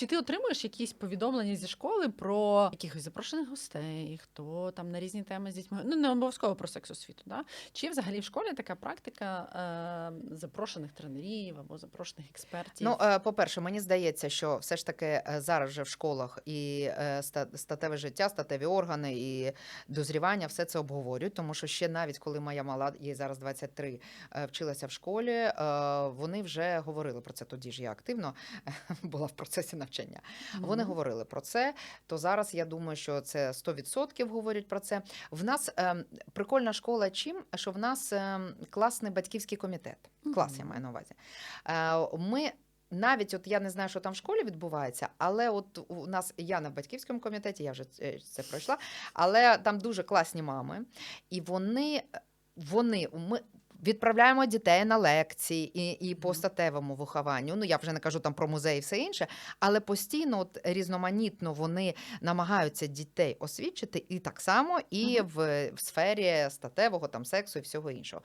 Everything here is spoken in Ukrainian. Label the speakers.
Speaker 1: Чи ти отримуєш якісь повідомлення зі школи про якихось запрошених гостей, хто там на різні теми з дітьми? Ну не обов'язково про секс-освіту, да? Чи взагалі в школі така практика е, запрошених тренерів або запрошених експертів?
Speaker 2: Ну, е, по-перше, мені здається, що все ж таки е, зараз вже в школах і е, статеве життя, статеві органи і дозрівання все це обговорюють, тому що ще навіть коли моя мала, їй зараз 23, е, вчилася в школі, е, вони вже говорили про це. Тоді ж я активно була в процесі навчання. Вони говорили про це. То зараз я думаю, що це 100% говорять про це. В нас ем, прикольна школа чим, що в нас ем, класний батьківський комітет. Клас, я маю на увазі. Е, Ми навіть от я не знаю, що там в школі відбувається, але от у нас я на батьківському комітеті, я вже це, це пройшла, але там дуже класні мами, і вони, вони ми. Відправляємо дітей на лекції і, і по статевому вихованню. Ну я вже не кажу там про музеї і все інше, але постійно от різноманітно вони намагаються дітей освічити, і так само і в, в сфері статевого там сексу і всього іншого.